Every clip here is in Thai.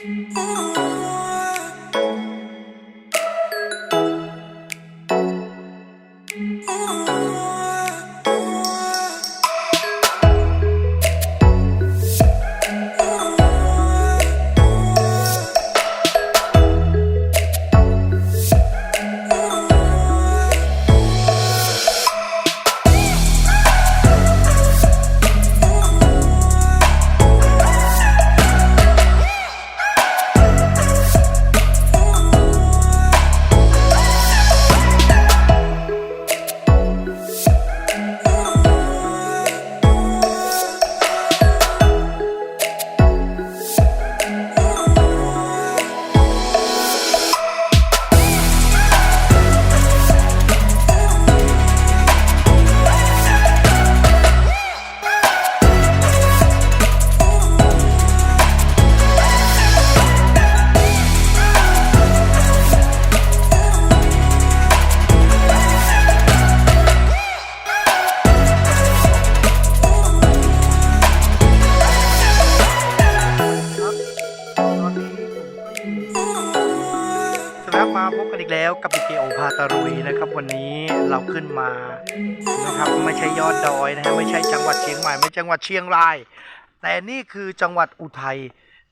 ส แล้วกับดิเกโอพาตารุยนะครับ วันนี้เราขึ้นมานะครับไม่ใช่ยอดดอยนะฮะไม่ใช่จังหวัดเชียงใหม่ไม่ใช่จังหวัดเชียงราย แต่นี่คือจังหวัดอุทัย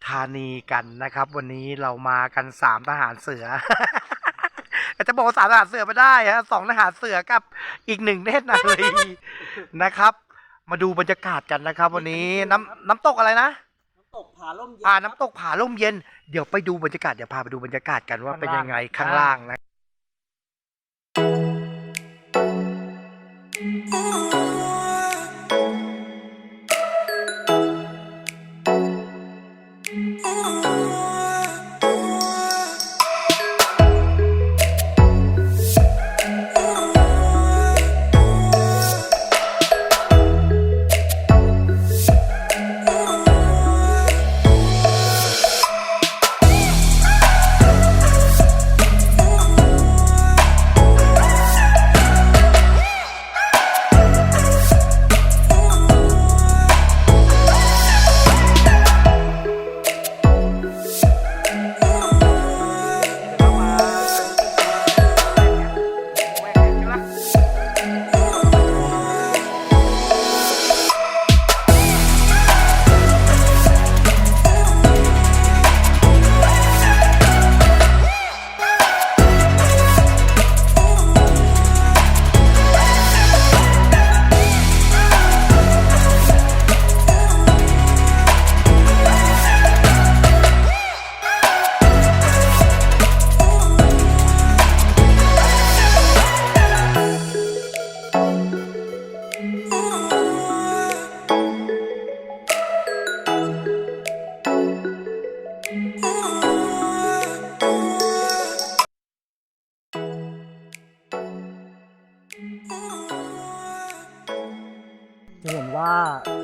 ธานีกันนะครับ วันนี้เรามากันสามทหารเสืออาจจะบอกว่าสามทหารเสือไม่ได้ฮะสองทหารเสือกับอีกหนึ่งเนตรนารีนะครับ มาดูบรรยากาศกันนะครับ วันนี้น้ำน้ำตกอะไรนะน้ำตกผาล่มเย็นอ่าน้ำตกผาล่มเย็น เดี๋ยวไปดูบรรยากาศเดี๋ยวพาไปดูบรรยากาศกันว่าเป็นยังไงข้างล่างนะจ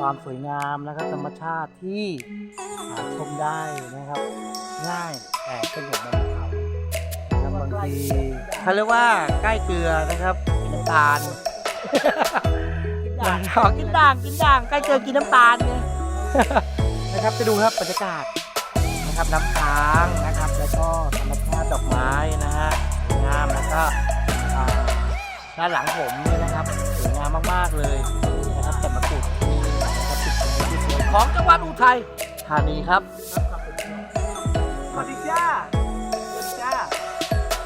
ความสวยงามนะครับธรรมชาติที่หาชมได้นะครับ ง่ายแต่สงบบนเขานะครับบางทีเขาเรียกว่าใกล้เกลือนะครับกินน้ำตาลขอกินด่างกินด่างใกล้เกลือกินน้ำตาลไงนะครับจะดูครับบรรยากาศนะครับน้ำค้างนะครับ แล้วก็ธรรมชาติดอกไม้นะฮะสวยงามแล้วก็อ่าด้านหลังผมเนี่ยนะครับสวยงามมากๆเลย ของจังหวัดอุทัยธานีครับสวัสดีจ้าสวัสดีจ้า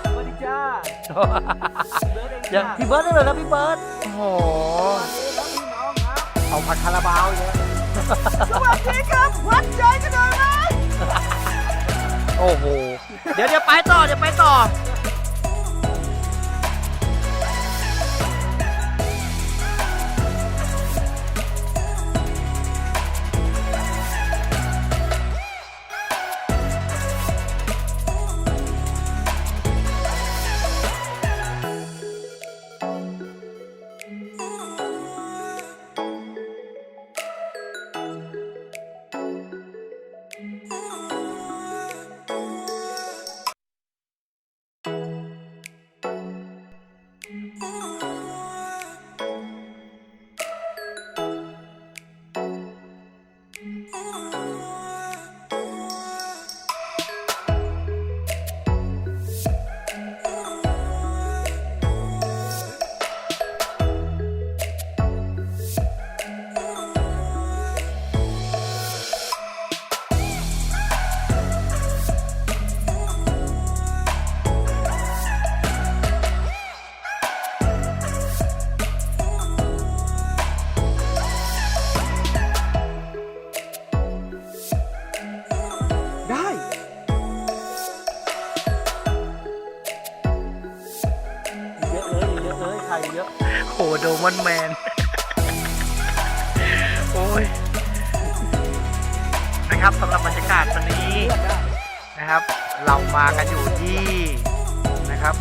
สวัสดีจ้าเบิร์ดเองเดี๋ยวจ้าพี่เบิร์ดได้เลยครับพี่เบิร์ดโอ้โหสวัสดีครับพี่น้องครับเอาผัดคาราบาวเยอะสวัสดีครับวัดใจกันหน่อยไหมโอ้โห เดี๋ยวเดี๋ยวไปต่อเดี๋ยวไปต่อ นะครับ เรามากันอยู่ที่นะครับ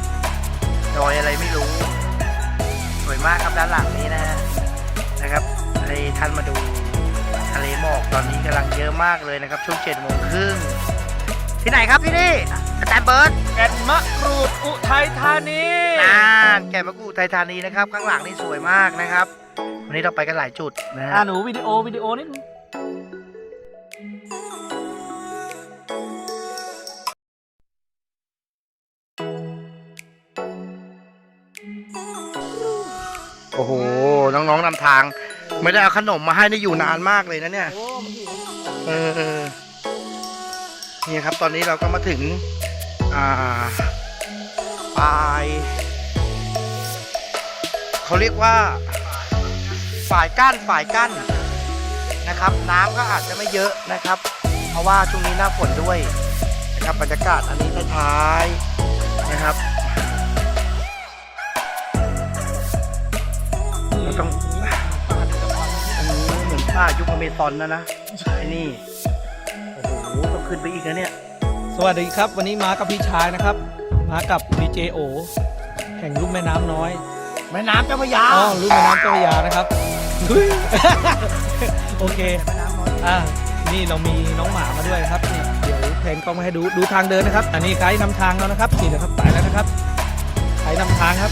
ดอยอะไรไม่รู้สวยมากครับด้านหลังนี้นะฮะนะครับให้ท่านมาดูทะเลหมอกตอนนี้กำลังเยอะมากเลยนะครับช่วงเจ็ดโมงครึ่งที่ไหนครับที่นี่อาจารย์เบิร์ตแก่นมะกรูดอุทัยธานีน่านแก่นมะกรูดไทยธานีนะครับ ข้างหลังนี่สวยมากนะครับ วันนี้เราไปกันหลายจุดนะฮะอ่าหนูวิดีโอวิดีโอนิดนึง โอ้โห น้องๆนำทาง ไม่ได้เอาขนมมาให้ได้อยู่นานมากเลยนะเนี่ย เออเออนี่ครับ ตอนนี้เราก็มาถึง อ่าปลายเขาเรียกว่า ฝ่ายกั้นฝ่ายกั้นนะครับ น้ำก็อาจจะไม่เยอะนะครับ เพราะว่าช่วงนี้หน้าฝนด้วยนะครับบรรยากาศอันนี้ท้ายๆนะครับ เราต้องอันนี้เหมือนป่ายุคอเมซอนนะนะไอ้นี่ โอ้โห ต้องขึ้นไปอีกนะเนี่ย สวัสดีครับ วันนี้มากับพี่ชายนะครับ มากับดีเจโอแห่งลุ่มแม่น้ำน้อยแม่น้ำเจ้าพระยาอ๋อลุ่มแม่น้ำเจ้าพระยานะครับเฮ้ยโอเค แม่น้ำน้อยอ่านี่เรามีน้องหมามาด้วยครับเนี่ยเดี๋ยวแทนกล้องมาให้ดูดูทางเดินนะครับอันนี้ไกด์นำทางแล้วนะครับนี่นะครับไปแล้วนะครับไกด์นำทางครับ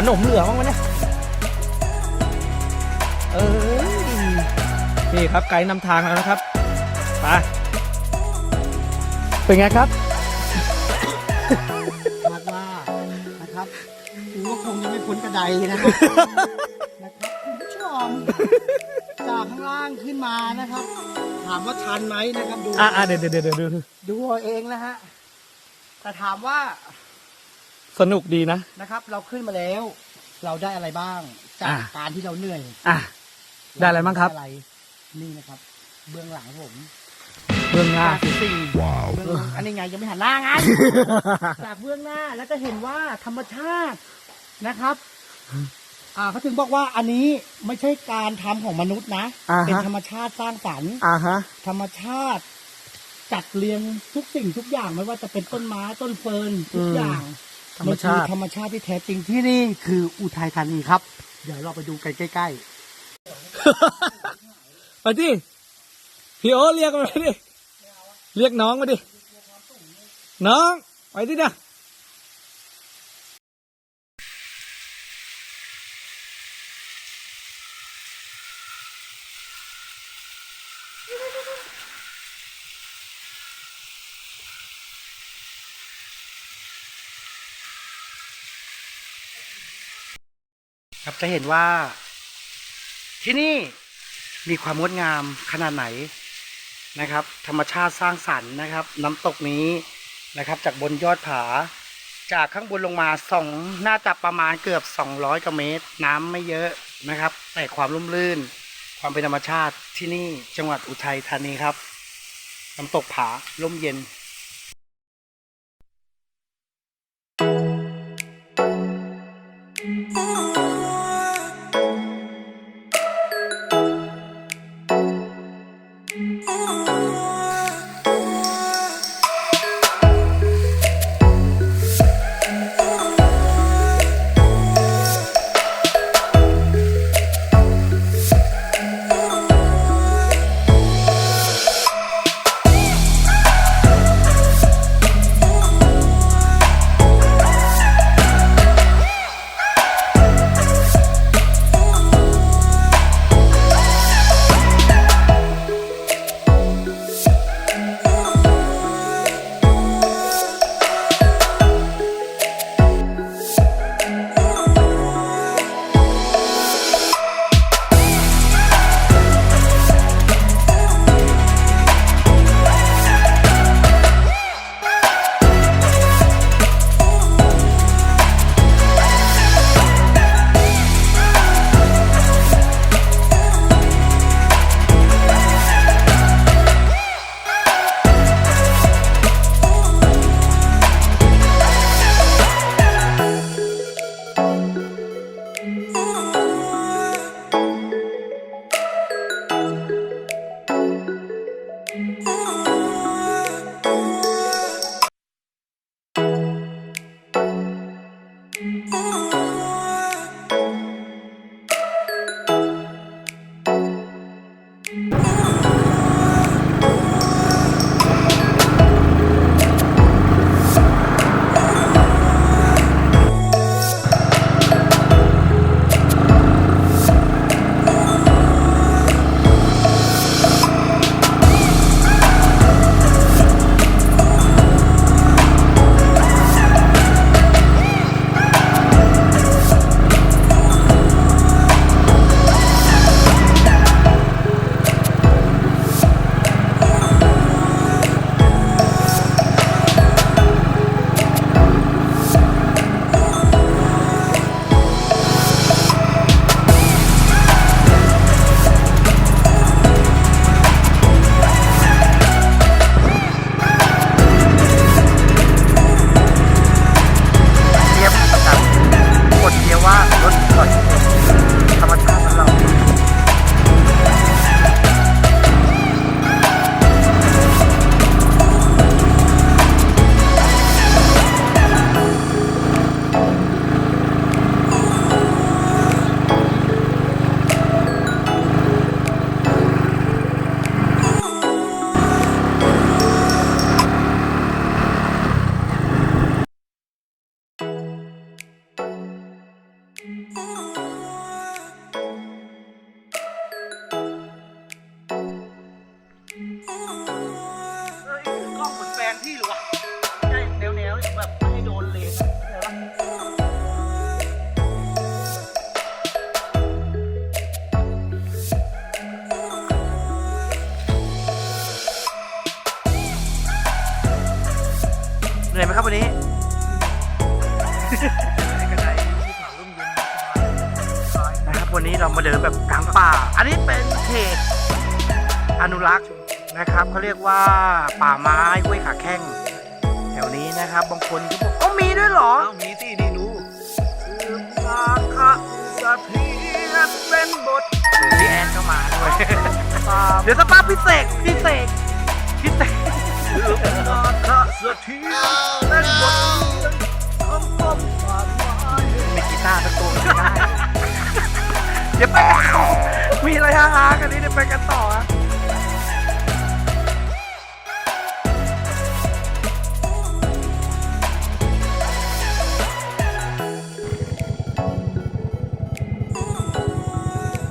ขนมเหลือบ้างไหมเนี่ย เออนี่ครับไกด์นำทางแล้วนะครับไปเป็นไงครับคาดว่านะครับถือว่าคงยังไม่พ้นกระไดนะครับนะครับคุณผู้ชมจากข้างล่างขึ้นมานะครับ ถามว่าชันไหมนะครับดูอ่าเดี๋ยวเดี๋ยวเดี๋ยวเดี๋ยวดูเอาเองนะฮะแต่ถามว่า สนุกดีนะ นะครับ เราขึ้นมาแล้ว เราได้อะไรบ้าง จากอ่าการที่เราเหนื่อยอะ ได้อะไรบ้างครับ ด้อะไรนี่นะครับ เบื้องหลังผมเบื้องหน้า จากสิ่งเบื้องอันนี้ไงยังไม่หันหน้าไง จากเบื้องหน้าแล้วจะเห็นว่าธรรมชาตินะครับ อ่าเขาถึงบอกว่าอันนี้ไม่ใช่การทำของมนุษย์นะ อ่าฮะ เป็นธรรมชาติสร้างสรรค์ อ่าฮะ ธรรมชาติจัดเรียงทุกสิ่งทุกอย่างไม่ว่าจะเป็นต้นไม้ต้นเฟิร์นทุกอย่าง ธรรมชาตินคือธรรมชาติที่แท้จริงที่นี่คืออุทัยธานีครับ เดี๋ยวเราไปดูกันใกล้ไปดิพี่โอเรียกมาดิเรียกน้องมาดิน้องไปดินะ ครับจะเห็นว่า ที่นี่มีความงดงามขนาดไหนนะครับ ธรรมชาติสร้างสรรค์นะครับ น้ำตกนี้นะครับ จากบนยอดผา จากข้างบนลงมาสองน่าจะประมาณเกือบ 200กว่าเมตร น้ำไม่เยอะนะครับ แต่ความลุ่มลื่น ความเป็นธรรมชาติที่นี่จังหวัดอุทัยธานีครับ น้ำตกผาร่มเย็น哦。Oh. นื่อยไหมครับวันนี้นะครับวันนี้เรามาเดินแบบกลางป่า อันนี้เป็นเขตอนุรักษ์นะครับเขาเรียกว่าป่าไม้ห้วยขาแข้งแถวนี้นะครับบางคนก็บอกก็มีด้วยเหรอเอ้ามีสินี่ดูราคะสะเทียนเป็นบทพี่แอนก็มาด้วยเดี๋ยวสักพักพี่เสกพี่เสก พี่เสกราคะเสถียรเป็นบทคำมผ่านไม้มีกีตาร์สักตัวไม่ได้เดี๋ยวไปกันต่อมีอะไรฮาๆกันนี่เดี๋ยวไปกันต่ออะ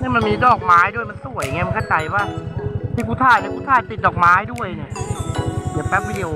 นี่มันมีดอกไม้ด้วยมันสวยไงมันเข้าใจว่าที่กูถ่ายเนี่ยกูถ่ายติดดอกไม้ด้วยเนี่ย เดี๋ยวแป๊บวิดีโอ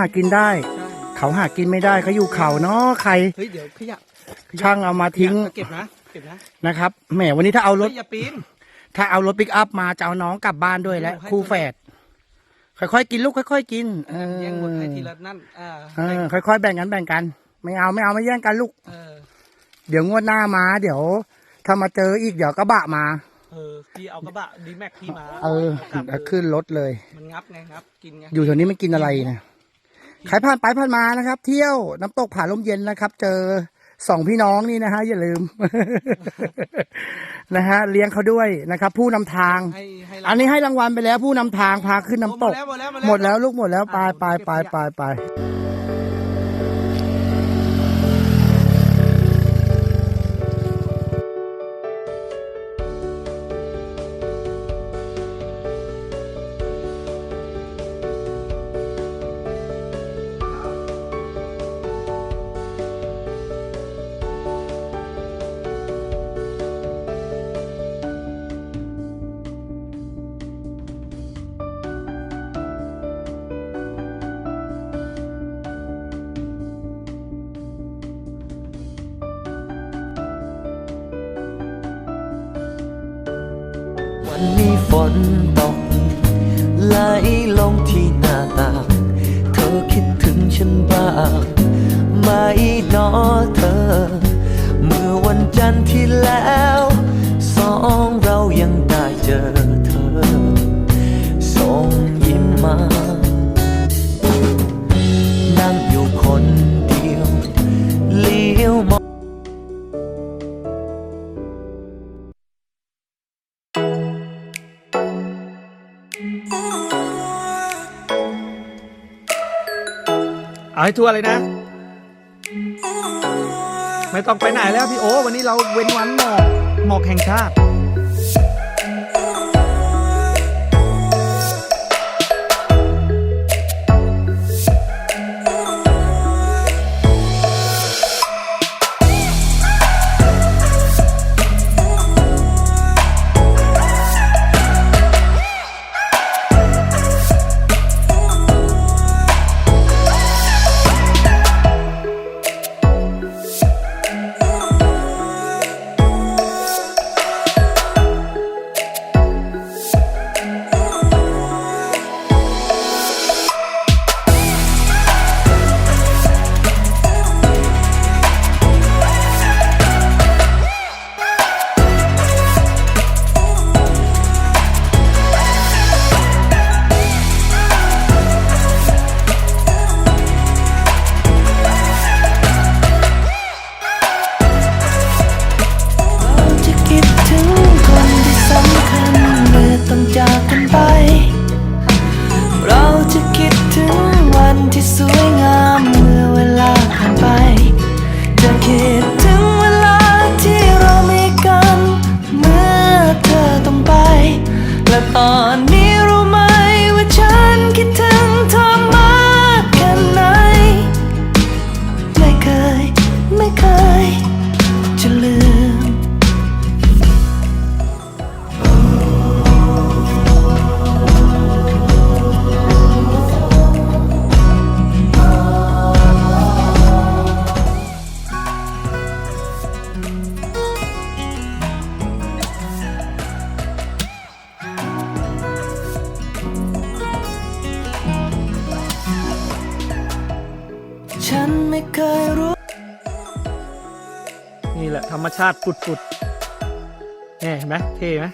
หากินได้ ใช่เขาหากินไม่ได้เขาอยู่เขาเนาะใครเฮ้ยเดี๋ยวขยะช่างเอามาทิ้งขยะเก็บนะเก็บนะนะครับแหมวันนี้ถ้าเอารถ เฮ้ยอย่าปีน ถ้าเอารถปิกอัพมาจะเอาน้องกลับบ้านด้วยและให้ คู่แฝดค่อยๆกินลูกค่อย ๆ กิน เออแย่งหมดให้ทีละนั่นอ่าเออค่อยๆแบ่งกันแบ่งกัน ไม่เอาไม่เอาไม่แย่งกันลูก เออเดี๋ยวงวดหน้ามา เดี๋ยว ถ้ามาเจออีกเดี๋ยวกระบะมา เออพี่เอากระบะดีแม็กพี่มาเออากลับแล้วขึ้นรถเลย มันงับไงงับกินไงอยู่แถวนี้มันกินอะไรนะ ใครผ่านไปผ่านมานะครับ เที่ยวน้ำตกผาลมเย็นนะครับ เจอสองพี่น้องนี่นะฮะอย่าลืม นะฮะเลี้ยงเขาด้วยนะครับ ผู้นำทางให้ให้อันนี้ให้รางวัลไปแล้วผู้นำทางพาขึ้นน้ำตกหมดแล้วหมดแล้วลูกหมดแล้วไปไปไปไปไป วันนี้ฝนตกไหลลงที่หน้าต่างเธอคิดถึงฉันบ้างไหมหนอเธอ เมื่อวันจันทร์ที่แล้ว สองเรายังได้เจอ เอาให้ทั่วเลยนะ ไม่ต้องไปไหนแล้วพี่โอ วันนี้เราเว้นวันหมอกหมอกแห่งชาติ ธรรมชาติปุดๆเนี่ยเห็นไหมเท่ไหม